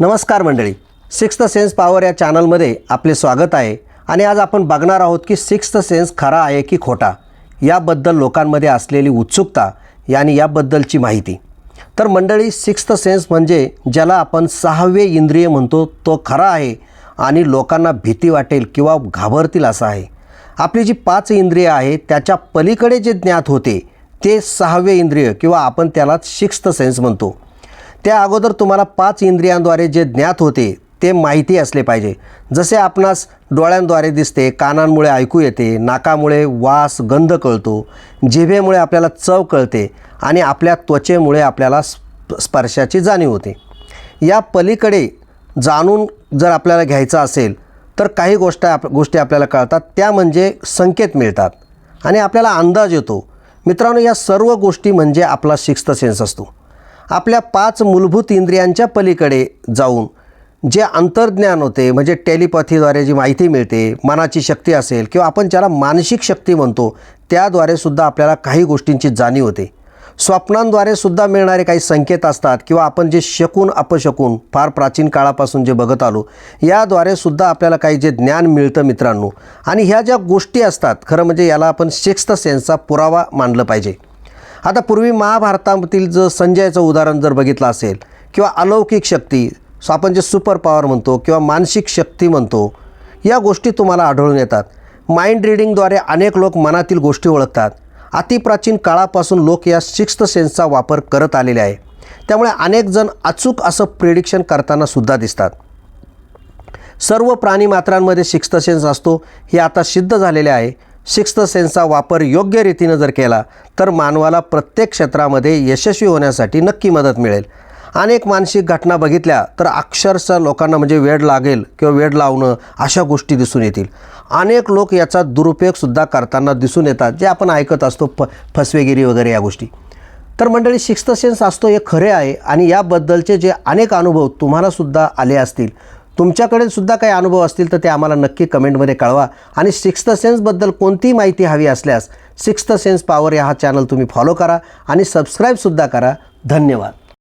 नमस्कार मंडळी. Sixth sense power या चॅनलमध्ये आपले स्वागत आहे आणि आज आपण बघणार आहोत की सिक्स्थ सेन्स खरा आहे की खोटा याबद्दल लोकांमध्ये असलेली उत्सुकता आणि याबद्दलची माहिती. तर मंडळी सिक्स्थ सेन्स म्हणजे ज्याला आपण सहावे इंद्रिय म्हणतो तो खरा आहे आणि लोकांना भीती वाटेल किंवा घाबरतील असं आहे. आपली जी पाच इंद्रिय आहे त्याच्या पलीकडे जे ज्ञात होते ते सहावे इंद्रिय किंवा आपण त्याला सिक्स्थ सेन्स म्हणतो. त्या अगोदर तुम्हाला पाच इंद्रियांद्वारे जे ज्ञात होते ते माहिती असले पाहिजे. जसे आपणास डोळ्यांद्वारे दिसते कानांमुळे ऐकू येते नाकामुळे वास गंध कळतो जिभेमुळे आपल्याला चव कळते आणि आपल्या त्वचेमुळे आपल्याला स्प स्पर्शाची जाणीव होते. या पलीकडे जाणून जर आपल्याला घ्यायचं असेल तर काही गोष्ट आप गोष्टी आपल्याला कळतात त्या म्हणजे संकेत मिळतात आणि आपल्याला अंदाज येतो. मित्रांनो या सर्व गोष्टी म्हणजे आपला सिक्स्थ सेन्स असतो. आपल्या पाच मूलभूत इंद्रियांच्या पलीकडे जाऊन जे अंतर्ज्ञान होते म्हणजे टेलिपॅथीद्वारे जी माहिती मिळते मनाची शक्ती असेल किंवा आपण ज्याला मानसिक शक्ती म्हणतो त्याद्वारे सुद्धा आपल्याला काही गोष्टींची जाणीव होते. स्वप्नांद्वारे सुद्धा मिळणारे काही संकेत असतात किंवा आपण जे शकून अपशकून फार प्राचीन काळापासून जे बघत आलो याद्वारे सुद्धा आपल्याला काही जे ज्ञान मिळतं मित्रांनो. आणि ह्या ज्या गोष्टी असतात खरं म्हणजे याला आपण सिक्स्थ सेन्सचा पुरावा मानलं पाहिजे. आता पूर्वी महाभारतातील जर संजयाचं उदाहरण जर बघितलं असेल किंवा अलौकिक शक्ती सो आपण जे सुपर पॉवर म्हणतो किंवा मानसिक शक्ती म्हणतो या गोष्टी तुम्हाला आढळून येतात. माइंड रिडिंगद्वारे अनेक लोक मनातील गोष्टी ओळखतात. अतिप्राचीन काळापासून लोक या सिक्स्थ सेन्सचा वापर करत आलेले आहे. त्यामुळे अनेक जण अचूक असं प्रिडिक्शन करताना सुद्धा दिसतात. सर्व प्राणीमात्रांमध्ये सिक्स्थ सेन्स असतो हे आता सिद्ध झालेले आहे. सिक्स्थ सेन्सचा वापर योग्य रीतीनं जर केला तर मानवाला प्रत्येक क्षेत्रामध्ये यशस्वी होण्यासाठी नक्की मदत मिळेल. अनेक मानसिक घटना बघितल्या तर अक्षरशः लोकांना म्हणजे वेड लागेल किंवा वेड लावणं अशा गोष्टी दिसून येतील. अनेक लोक याचा दुरुपयोगसुद्धा करताना दिसून येतात जे आपण ऐकत असतो फ फसवेगिरी वगैरे या गोष्टी. तर मंडळी सिक्स्थ सेन्स असतो हे खरे आहे आणि याबद्दलचे जे अनेक अनुभव तुम्हालासुद्धा आले असतील तुमच्याकडे सुद्धा काही अनुभव असतील तर ते आम्हाला नक्की कमेंटमध्ये कळवा. आणि सिक्स्थ सेन्सबद्दल कोणतीही माहिती हवी असल्यास सिक्स्थ सेन्स पॉवर या हा चॅनल तुम्ही फॉलो करा आणि सबस्क्राईबसुद्धा करा. धन्यवाद.